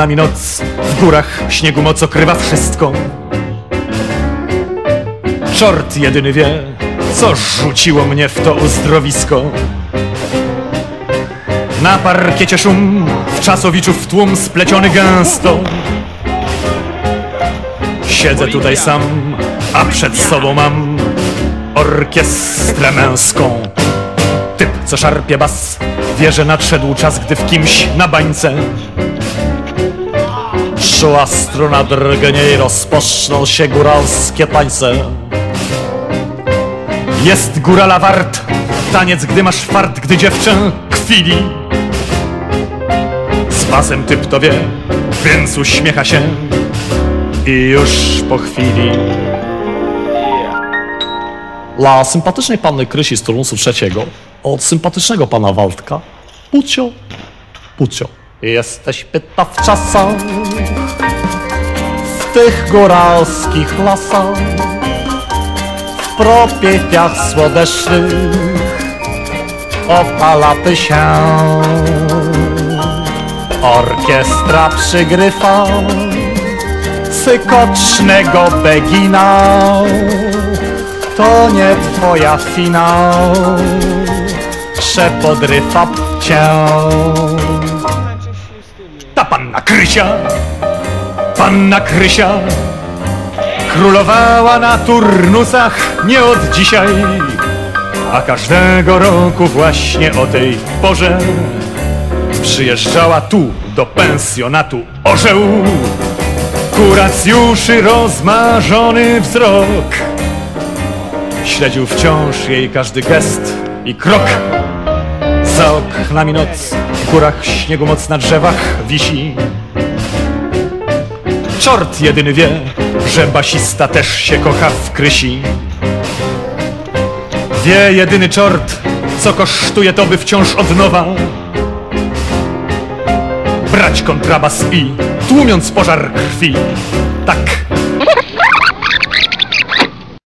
nami noc, w górach śniegu moc okrywa wszystko. Czort jedyny wie, co rzuciło mnie w to uzdrowisko. Na parkiecie szum, w czasowiczów tłum spleciony gęsto. Siedzę tutaj sam, a przed sobą mam orkiestrę męską. Typ, co szarpie bas, wie, że nadszedł czas, gdy w kimś na bańce Szła struna drgnie i rozpoczną się góralskie tańce. Jest górala wart, taniec, gdy masz fart, gdy dziewczę kwili. Z basem typ to wie, więc uśmiecha się i już po chwili. Dla sympatycznej panny Krysi z turnusu trzeciego, od sympatycznego pana Waldka, Pucio, Pucio. Jesteś pyta w czasach, tych góralskich lasach, w propiepiach słodecznych opala ty się. Orkiestra przygrywa sykocznego begina. To nie twoja finał, przepodrywa cię. Ta panna Krysia, panna Krysia, królowała na turnusach nie od dzisiaj, a każdego roku właśnie o tej porze przyjeżdżała tu do pensjonatu orzeł. Kuracjuszy rozmarzony wzrok Śledził wciąż jej każdy gest i krok Za oknami noc, w górach śniegu moc na drzewach wisi Czort jedyny wie, że basista też się kocha w Krysi. Wie jedyny czort, co kosztuje to, by wciąż od nowa Brać kontrabas i tłumiąc pożar krwi. Tak